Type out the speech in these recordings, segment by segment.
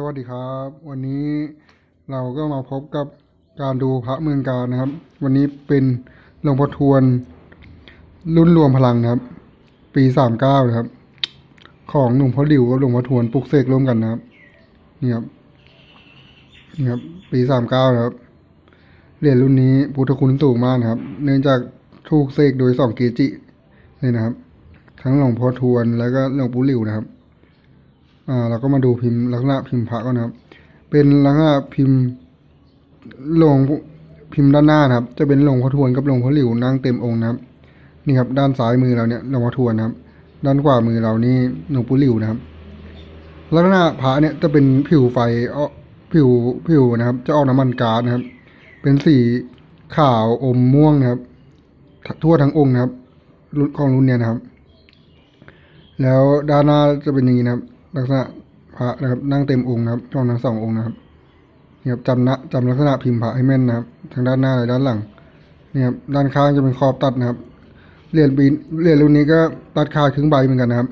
สวัสดีครับ วันนี้เราก็มาพบกับการดูพระเมืองการนะครับ วันนี้เป็นหลวงพ่อทวน รุ่นรวมพลังนะครับ ปีสามเก้านะครับ ของหลวงพ่อหลิวกับหลวงพ่อทวนปลุกเสกร่วมกันนะครับนี่ครับนี่ครับ ปีสามเก้านะครับเหรียญรุ่นนี้พุทธคุณสูงมากนะครับ เนื่องจากถูกเสกโดยสองเกจิเลยนะครับ ทั้งหลวงพ่อทวนแล้วก็หลวงปู่หลิวนะครับ อ่าเราก็มาดูพิมพ์ลักษณะพิมพ์พระก่อนนะครับ เป็นลักษณะพิมพ์ลงพิมพ์ด้านหน้านะครับ จะเป็นลงพ่อทวนกับลงพ่อหลิวนั่งเต็มองค์นะครับ นี่ครับ ด้านซ้ายมือเราเนี่ยลงพ่อทวนนะครับ ด้านขวามือเรานี่หลวงปู่หลิวนะครับลักษณะพระเนี่ยจะเป็นผิวไฟออผิวผิวนะครับ จะออกน้ำมันก๊าซนะครับ เป็นสีขาวอมม่วงนะครับ ทั่วทั้งองค์นะครับ รุ่นของรุ่นเนี้ยนะครับ แล้วด้านหน้าจะเป็นอย่างนี้นะครับ ลักษณะพระนะครับ นั่งเต็มองค์นะครับรองทั้งสององค์นะครับนี่ครับจำนะจำลักษณะพิมพ์พระให้แม่นนะครับ ทางด้านหน้าและด้านหลังนี่ครับด้านข้างจะเป็นขอบตัดนะครับเหรียญปีเหรียญรุ่นนี้ก็ตัดขาดครึ่งใบเหมือนกันนะครับ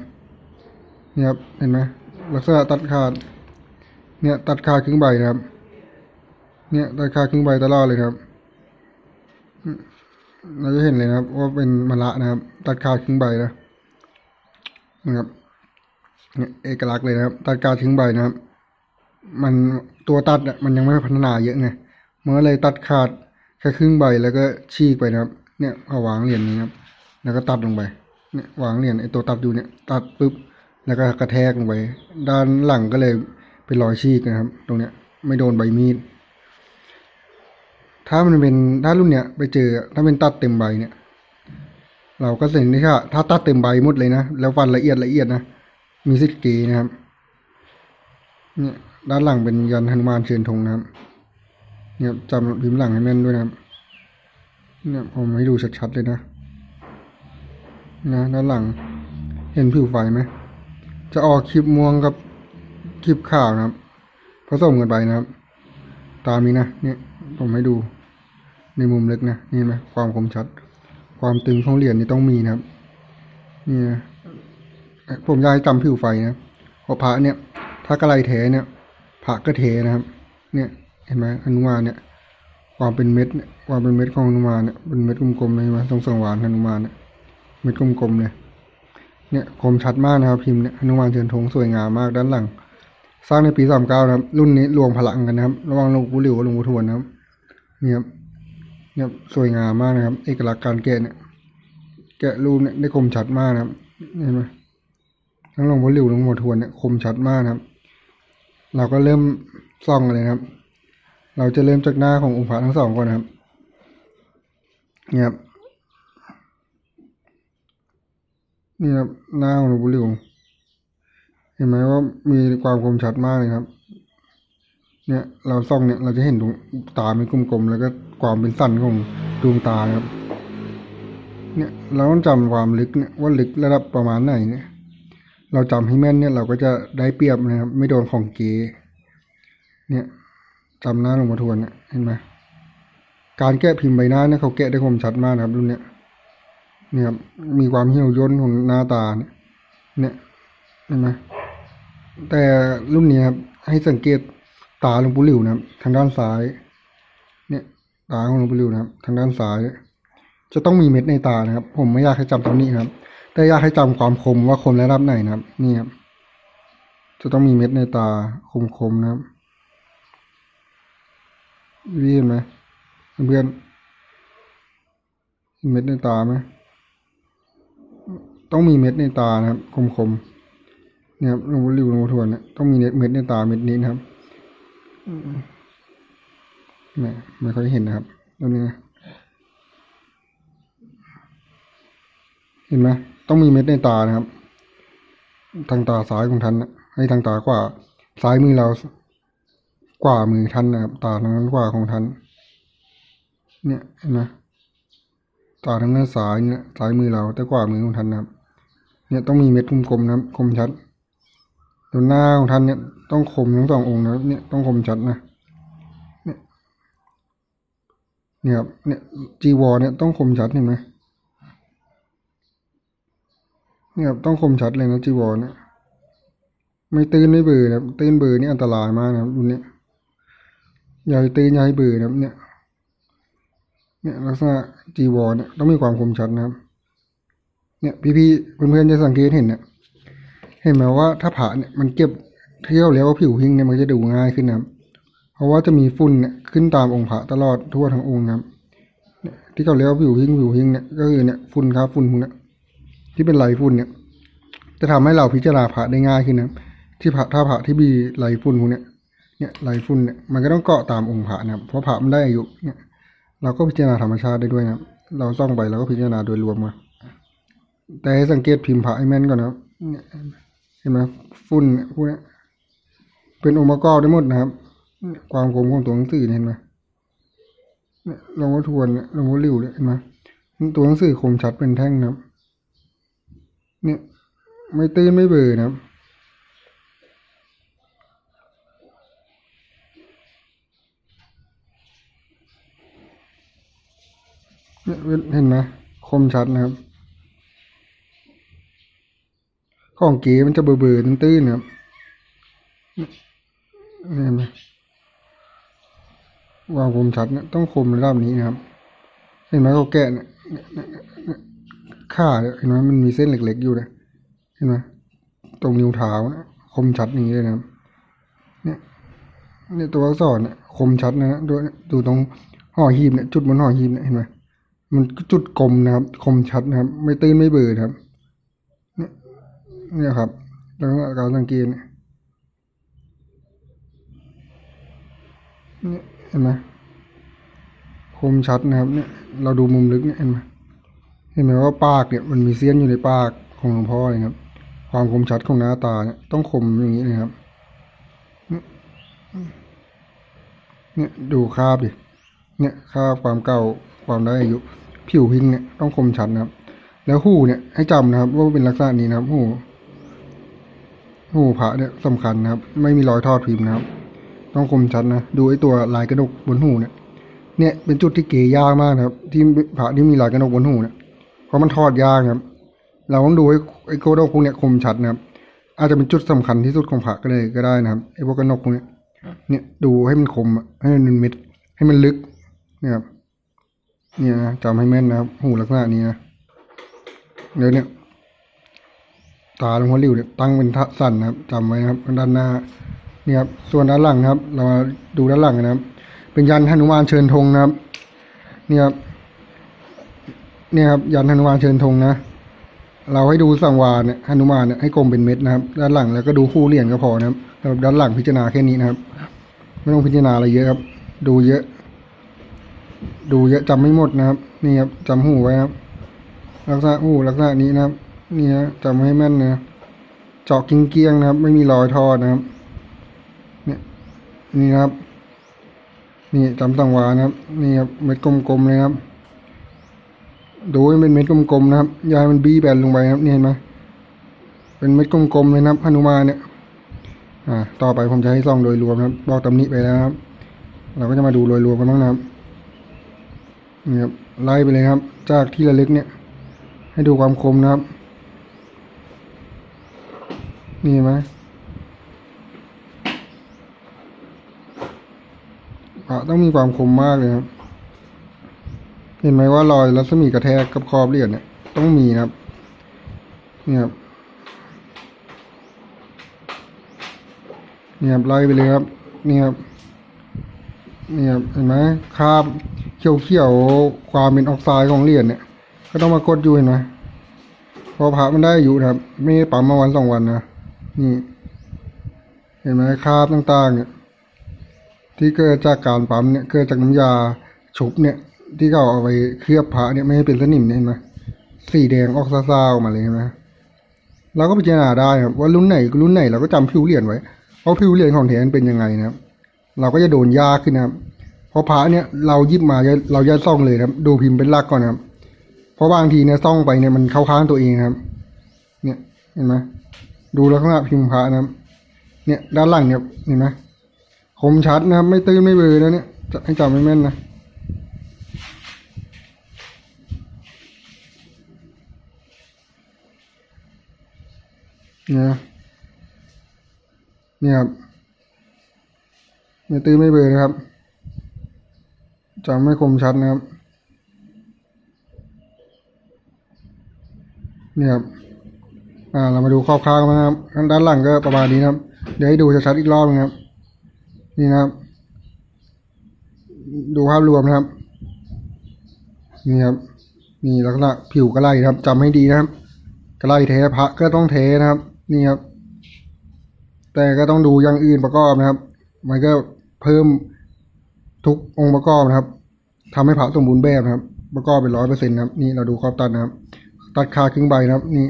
นี่ครับเห็นไหมลักษณะตัดขาด เนี่ยตัดขาดครึ่งใบนะครับ เนี่ยตัดขาดครึ่งใบตลอดเลยครับเราจะเห็นเลยนะครับ ว่าเป็นมะละนะครับ ตัดขาดครึ่งใบนะนะครับ เอกลักษณ์เลยนะครับ ตัดกาทิ้งใบนะครับ มันตัวตัดอะมันยังไม่พัฒนาเยอะไงเมันก็เลยตัดขาดแค่ครึ่งใบแล้วก็ฉีกไปนะครับ เนี่ยเอาวางเหรียญนี้ครับ แล้วก็ตัดลงไป เนี่ยวางเหรียญไอ้ตัวตัดอยู่เนี่ยตัดปุ๊บแล้วก็กระแทกลงไป ด้านหลังก็เลยเป็นรอยฉีกนะครับ ตรงเนี้ยไม่โดนใบมีด ถ้ามันเป็นถ้ารุ่นเนี้ยไปเจอถ้าเป็นตัดเต็มใบเนี่ย เราก็เห็นได้ค่ะถ้าตัดเต็มใบหมดเลยนะแล้วฟันละเอียดละเอียดนะ มีสิทธิ์เกนะครับเนี่ยด้านหลังเป็นยันหนุมานเชิญธงนะครับ เนี่ยจำพิมพ์หลังให้แม่นด้วยนะครับ เนี่ยผมให้ดูชัดๆเลยนะนะด้านหลัง เห็นผิวไฟไหมจะออกคลิปม่วงกับคลิปขาวนะครับผสมกันไปนะครับ ตามนี้นะเนี่ยผมให้ดูในมุมเล็กนะนี่เห็นไหมความคมชัด ความตึงของเหรียญนี่ต้องมีนะครับ นี่นะ ผมอยากให้จำผิวไฟนะเพราะพระเนี่ย ถ้ากระไรแท้เนี่ยพระก็เทนะครับ เนี่ยเห็นไหมอนุมานเนี่ย ความเป็นเม็ดเนี่ยความเป็นเม็ดของอนุมานเนี่ยเป็นเม็ดกลมๆเลยเห็นไหมตรงสังวานอนุมานเนี่ยเม็ดกลมๆเลยเนี่ยคมชัดมากนะครับ พิมพ์เนี่ยอนุมานเชิญธงสวยงามมากด้านหลัง สร้างในปีสามเก้านะครับ รุ่นนี้รวมพลังกันนะครับ ระหว่างหลวงปู่หลิวกับหลวงปู่ทวนนะครับเนี่ยเนี่ยสวยงามมากนะครับ เอกลักษณ์การแกะเนี่ยแกะรูปเนี่ยได้คมชัดมากนะครับเห็นไหม ทั้งหลวงพ่อหลิวหลวงพ่อทวนเนี่ยคมชัดมากนะครับ เราก็เริ่มส่องกันเลยครับ เราจะเริ่มจากหน้าขององค์พระทั้งสองก่อนครับเนี่ยครับนี่ครับหน้าของหลวงพ่อหลิวเห็นไหมว่ามีความคมชัดมากเลยครับ เนี่ยเราส่องเนี่ยเราจะเห็นดวงตาเป็นกลมๆแล้วก็ความเป็นสันของดวงตาครับ เนี่ยเราต้องจำความลึกเนี่ยว่าลึกระดับประมาณไหนเนี่ย เราจำให้แม่นเนี่ยเราก็จะได้เปรียบนะครับ ไม่โดนของเกเนี่ยจำหน้าหลวงพ่อทวนเนี่ยเห็นไหมการแกะพิมพ์ใบหน้าเนี่ยเขาแกะได้คมชัดมากนะครับรุ่นเนี้ยเนี่ยครับมีความเหี่ยวย่นของหน้าตาเนี่ยเนี่ยเห็นไหมแต่รุ่นนี้ครับให้สังเกตตาหลวงปู่หลิวนะครับ ทางด้านซ้าย เนี่ย ตาของหลวงปู่หลิวนะครับ ทางด้านซ้าย จะต้องมีเม็ดในตานะครับ ผมไม่อยากให้จำตรงนี้ครับ แต่อยากให้จำความคมว่าคมระดับไหนนะครับ นี่ครับ จะต้องมีเม็ดในตาคมๆนะครับพี่เห็นไหมเพื่อนเห็นเม็ดในตาไหมต้องมีเม็ดในตานะครับ คมๆเนี่ยครับหลวงพ่อหลิวหลวงพ่อทวนเนี่ยต้องมีเม็ดในตาเม็ดนี้นะครับอืมไม่ไม่ค่อยเห็นนะครับตรงนี้นะเห็นไหม ต้องมีเม็ดในตานะครับ ทางตาซ้ายของท่านนะให้ทางตากว่าซ้ายมือเรากว่ามือท่านนะครับ ตาทางนั้นกว่าของท่านเนี่ยเห็นไหมตาทางด้านซ้ายเนี่ยซ้ายมือเราแต่กว่ามือของท่านนะครับ เนี่ยต้องมีเม็ดกลมๆนะครับคมชัดตัวหน้าของท่านเนี่ยต้องคมทั้งสององค์นะครับ เนี่ยต้องคมชัดนะเนี่ยเนี่ยครับเนี่ยจีวรเนี่ยต้องคมชัดเห็นไหม เนี่ยครับต้องคมชัดเลยนะจีวรเนี่ยไม่ตื้นไม่เบื่อนะตื้นเบื่อนี่อันตรายมากนะครับรุ่นเนี้ยอย่าให้ตื้นอย่าให้เบื่อนะครับเนี่ย เนี่ยลักษณะจีวรเนี่ยต้องมีความคมชัดนะครับ เนี่ยพี่ๆเพื่อนๆจะสังเกตเห็นเนี่ยเห็นไหมว่าถ้าผ่าเนี่ยมันเก็บเที่ยวแล้วผิวหิ้งเนี่ยมันจะดูง่ายขึ้นนะครับเพราะว่าจะมีฝุ่นเนี่ยขึ้นตามองค์พระตลอดทั่วทั้งองค์นะครับที่เขาเรียกว่าผิวหิ้งผิวหิ้งเนี่ยก็คือเนี่ยฝุ่นครับฝุ่นพวกนี่ย ที่เป็นไหลฝุ่นเนี่ย จะทำให้เราพิจารณาพระได้ง่ายขึ้นนะที่พระถ้าพระที่มีไหลฝุ่นพวกเนี่ยเนี่ยไหลฝุ่นเนี่ยมันก็ต้องเกาะตามองค์พระนะเพราะพระมันได้อายุเนี่ยเราก็พิจารณาธรรมชาติได้ด้วยนะเราส่องไปเราก็พิจารณาโดยรวมมาแต่ให้สังเกตพิมพ์พระให้แม่นก่อนนะเนี่ยเห็นไหมฝุ่นเนี่ยพวกเนี้ยเป็นองค์ประกอบได้หมดนะครับ ความคมของตัวหนังสือเห็นไหมเนี่ยลวงพ่อทวนเนี่ยลวงพ่อริ้วเนี่ยเห็นไหมตัวหนังสือคมชัดเป็นแท่งนะครับ เนี่ยไม่ตื้นไม่เบื่อนะครับเนี่ยเห็นไหมคมชัดนะครับ ของเก๋มันจะเบื่อๆตื้นๆนะครับเนี่ยเห็นไหมวางคมชัดเนี่ยต้องคมระดับนี้นะครับ เห็นไหมเขาแกะเนี่ย ข่าเนี่ยเห็นไหมมันมีเส้นเล็กๆอยู่นะเห็นไหมตรงนิ้วเท้านะคมชัดอย่างนี้เลยนะเนี่ยเนี่ยตัวอักษรเนี่ยคมชัดนะดูดูตรงห่อหีบเนี่ยจุดบนห่อหีบเนี่ยเห็นไหมมันจุดกลมนะครับ คมชัดนะครับ ไม่ตื้นไม่เบื่อครับ เนี่ยเนี่ยครับแล้วก็การสังเกตเนี่ยเนี่ยเห็นไหมคมชัดนะครับ เนี่ยเราดูมุมลึกเนี่ยเห็นไหม ห็นไหมว่าปากเนี่ยมันมีเสี้ยนอยู่ในปากของหลวงพ่อเลยครับ ความคมชัดของหน้าตาเนี่ยต้องคมอย่างนี้นะครับ เนี่ยดูคาบดิ เนี่ยค่าความเก่าความได้อายุ ผิวพิงเนี่ยต้องคมชัดนะครับ แล้วหูเนี่ยให้จำนะครับ ว่าเป็นลักษณะนี้นะครับหูหูพระเนี่ยสำคัญนะครับ ไม่มีรอยทอดพิมพ์นะครับ ต้องคมชัดนะ ดูไอ้ตัวลายกระดกบนหูเนี่ย เนี่ยเป็นจุดที่เกยยากมากนะครับ ที่พระที่มีลายกระดกบนหูเนี่ย เพราะมันทอดยากนะครับ เราต้องดูไอ้ไอ้โกดกพวกเนี้ยคมชัดนะครับ อาจจะเป็นจุดสำคัญที่สุดของพระก็เลยก็ได้นะครับไอ้พวกกระนกพวกเนี้ยเนี่ยดูให้มันคมอะให้มันเป็นเม็ดให้มันลึกเนี่ยครับเนี่ยนะจำให้แม่นนะครับหูลักษณะนี้นะเดี๋ยวเนี่ยตาหลวงพ่อริ้วเนี่ยตั้งเป็นทะสั่นนะครับจำไว้นะครับด้านหน้าเนี่ยครับส่วนด้านหลังนะครับ เรามาดูด้านหลังนะครับ เป็นยันหนุมานเชิญธงนะครับเนี่ยครับ เนี่ยครับยันหนุมานเชิญธงนะ เราให้ดูสังวาลเนี่ยหนุมานเนี่ยให้กลมเป็นเม็ดนะครับ ด้านหลังแล้วก็ดูคู่เหรียญก็พอนะครับสำหรับด้านหลังพิจารณาแค่นี้นะครับ ไม่ต้องพิจารณาอะไรเยอะครับ ดูเยอะ ดูเยอะจำไม่หมดนะครับ นี่ครับจำหูไว้ครับ ลักษณะหูลักษณะนี้นะครับ นี่นะจำให้แม่นนะเจาะกิ้งเกียงๆนะครับ ไม่มีรอยทอดนะครับ เนี่ย นี่ครับ นี่จำสังวานะครับ นี่ครับเม็ดกลมๆเลยครับ ดูให้เป็นเม็ดกลมๆนะครับยายมันบี้แบนลงไปครับนี่เห็นไหมเป็นเม็ดกลมๆเลยนะครับหนุมาเนี่ยอ่าต่อไปผมจะให้ซองโดยรวมนะครับบอกตำหนิไปแล้วครับ เราก็จะมาดูโดยรวมกันบ้างนะครับนี่ครับไล่ไปเลยครับ จากที่ระลึกเนี่ย ให้ดูความคมนะครับ นี่ไหมต้องมีความคมมากเลยครับ ห็นไหมว่ารอยรัศมีกระแทกกับขอบเหรียญเนี่ยต้องมีนะครับ เนี่ครับนี่ครับไล่ไปเลยครับ เนี่ครับนี่ครับเห็นไหมคราบเขียวเขียวความเป็นออกไซด์ของเหรียญเนี่ย ก็ต้องมากดอยู่เห็นไหมพอพระมันได้อายุนะครับ ไม่ปั๊มมาวันสองวันนะนี่ เห็นไหมคราบต่างๆเนี่ยที่เกิดจากการปั๊มเนี่ยเกิดจากน้ำยาชุบเนี่ย ที่เขาเอาไปเคลือบพระเนี่ยไม่ให้เป็นสนิมเนี่ยเห็นไหมสีแดงออกซาๆออกมาเลยเห็นไหมเราก็พิจารณาได้ครับว่ารุ่นไหนรุ่นไหนเราก็จำผิวเหรียญไว้เพราะผิวเหรียญของแท้มันเป็นยังไงนะครับ เราก็จะโดนยากขึ้นนะครับเพราะพระเนี่ยเรายิบมาเราจะซ่องเลยนะครับ ดูพิมพ์เป็นลักก่อนนะครับ เพราะบางทีเนี่ยซ่องไปเนี่ยมันเข้าข้างตัวเองครับ เนี่ยเห็นไหมดูลักษณะพิมพ์พระนะครับ เนี่ยด้านหลังเนี่ยเห็นไหมคมชัดนะครับไม่ตื้นไม่เบลอนะเนี่ยจะให้จำไม่แม่นนะ เนี่ยนี่ครับไม่ตื้อไม่เบลอนะครับจำไม่คมชัดนะครับเนี่ยครับอ่าเรามาดูคร่าวๆนะครับข้างด้านหลังก็ประมาณนี้นะครับ เดี๋ยวให้ดูชัดๆอีกรอบนึงครับ นี่นะครับ ดูภาพรวมนะครับ นี่ครับนี่ลักษณะผิวกระไลครับจำให้ดีนะครับกระไลเทพระก็ต้องเทนะครับ นี่ครับ แต่ก็ต้องดูอย่างอื่นประกอบนะครับ มันก็เพิ่มทุกองค์ประกอบนะครับทำให้พระสมบูรณ์แบบนะครับ ประกอบเป็นร้อยเปอร์เซ็นต์นะครับ นี่เราดูขอบตัดนะครับ ตัดคาครึ่งใบนะครับ นี่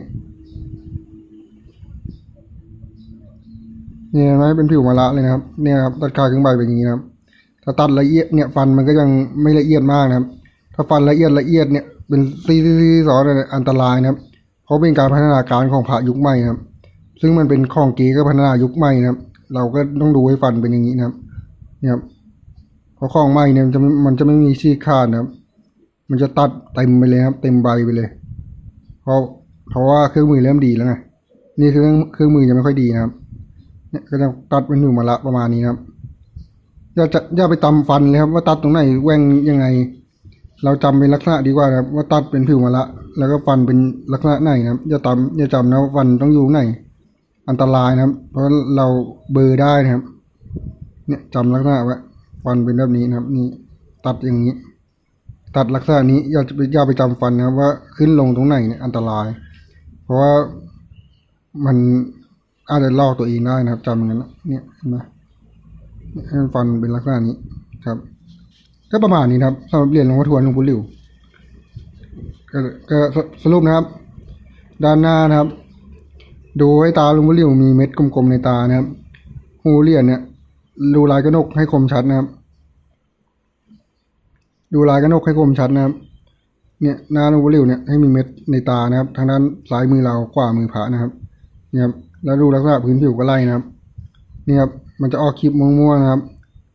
นี่เห็นไหมเป็นผิวมะระเลยนะครับ เนี่ยครับตัดคาครึ่งใบเป็นอย่างนี้นะครับ ถ้าตัดละเอียดเนี่ยฟันมันก็ยังไม่ละเอียดมากนะครับ ถ้าฟันละเอียดละเอียดเนี่ยเป็นซีซีซีสอันตรายนะครับ เพราะเป็นการพัฒนาการของพระยุคใหม่นะครับ ซึ่งมันเป็นของเก๋ก็พัฒนายุคใหม่นะครับ เราก็ต้องดูให้ฟันเป็นอย่างนี้นะครับเนี่ยครับเพราะของใหม่เนี่ยมันจะมันจะไม่มีชี้ขาดนะครับ มันจะตัดเต็มไปเลยครับ เต็มใบไปเลย เพราะเพราะว่าเครื่องมือเริ่มดีแล้วไงนี่คือเครื่องเครื่องมือยังไม่ค่อยดีนะครับเนี่ยก็จะตัดเป็นหนูมาละประมาณนี้นะครับอย่าจะอย่าไปตำฟันเลยครับ ว่าตัดตรงไหนแหว่งยังไง เราจำเป็นลักษณะดีกว่านะครับ ว่าตัดเป็นผิวมาละ แล้วก็ฟันเป็นลักษณะไหนนะครับอย่าตำอย่าจำนะว่าฟันต้องอยู่ไหน อันตรายนะครับ เพราะเราเบอร์ได้นะครับ เนี่ยจำลักษณะไว้ฟันเป็นแบบนี้นะครับ นี่ตัดอย่างนี้ ตัดลักษณะนี้อย่าไปอย่าไปจำฟันนะครับ ว่าขึ้นลงตรงไหนเนี่ยอันตราย เพราะว่ามันอาจจะลอกตัวเองได้นะครับจำอย่างนั้นนะเนี่ยเห็นไหมให้ฟันเป็นลักษณะนี้ครับก็ประมาณนี้นะครับสำหรับเหรียญหลวงพ่อทวนหลวงปู่หลิวก็สสรุปนะครับ ด้านหน้านะครับ ดูให้ตาลวงพ่อหลิวมีเม็ดกลมๆในตานะครับหูเหรียญเนี่ยดูลายกระนกให้คมชัดนะครับ ดูลายกระนกให้คมชัดนะครับ เนี่ยหน้าลวงพ่อหลิวเนี่ยให้มีเม็ดในตานะครับ ทางด้านซ้ายมือเราขวามือพระนะครับเนี่ยครับแล้วดูลักษณะพื้นผิวก็ไล่นะครับนี่ครับมันจะออกคลิปม่วงๆนะครับ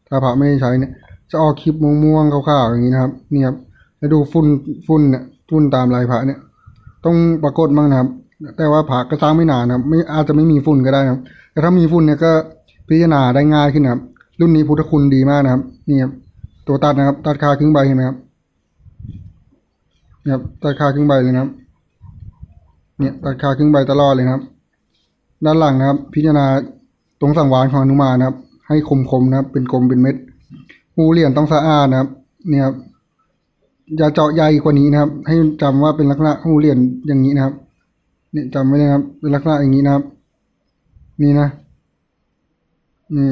ถ้าพระไม่ได้ใช้เนี่ย จะออกคลิปม่วงๆขาวๆอย่างนี้นะครับนี่ครับแล้วดูฝุ่นฝุ่นเนี่ยฝุ่นตามลายพระเนี่ย ต้องปรากฏบ้างนะครับ แต่ว่าพระก็สร้างไม่นานนะครับไม่อาจจะไม่มีฝุ่นก็ได้นะครับแต่ถ้ามีฝุ่นเนี่ยก็พิจารณาได้ง่ายขึ้นนะครับรุ่นนี้พุทธคุณดีมากนะครับนี่ครับตัวตัดนะครับ ตัดคาครึ่งใบเห็นไหมครับเนี่ยตัดคาครึ่งใบเลยนะครับ เนี่ยตัดคาครึ่งใบตลอดเลยนะครับ ด้านหลังนะครับ พิจารณาตรงสังวานของอนุมานะครับ ให้คมๆนะครับ เป็นกลมเป็นเม็ดหูเหรียญต้องสะอาดนะครับ เนี่ยครับอย่าเจาะใหญ่กว่านี้นะครับ ให้จำว่าเป็นลักษณะหูเหรียญอย่างนี้นะครับ นี่จำไว้นะครับเป็นลักษณะอย่างนี้นะครับ นี่นะ นี่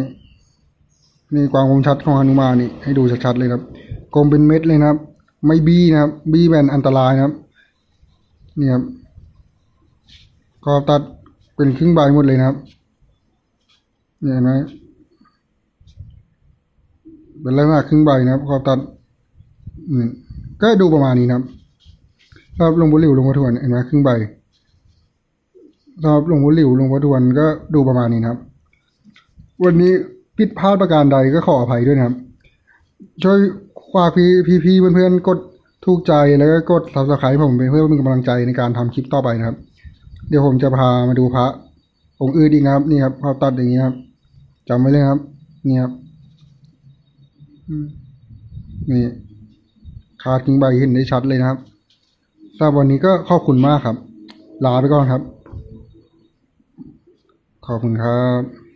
นี่ความคมชัดของอนุมานนี่ให้ดูชัดๆเลยครับกลมเป็นเม็ดเลยนะครับ ไม่บี้นะครับ บี้แบนอันตรายนะครับ นี่ครับขอบตัดเป็นครึ่งใบหมดเลยนะครับเนี่ยเห็นไหมเป็นลักษณะครึ่งใบนะครับขอบตัดอืมก็ดูประมาณนี้นะครับสำหรับลงปู่หลิวลงพ่อทวนเห็นไหมครึ่งใบ สำหรับหลวงพ่อหลิวหลวงพ่อทวนก็ดูประมาณนี้นะครับ วันนี้ผิดพลาดประการใดก็ขออภัยด้วยนะครับ ช่วยฝากพี่พี่พี่เพื่อนๆกดถูกใจแล้วก็กด subscribe ผมเป็นเพื่อเป็นกำลังใจในการทำคลิปต่อไปนะครับ เดี๋ยวผมจะพามาดูพระองค์อื่นอีกนะครับ นี่ครับภาพตัดอย่างนี้ครับจำไว้เลยครับนี่ครับนี่คาทิ้งใบเห็นได้ชัดเลยนะครับสำหรับวันนี้ก็ขอบคุณมากครับ ลาไปก่อนครับ ขอบคุณครับ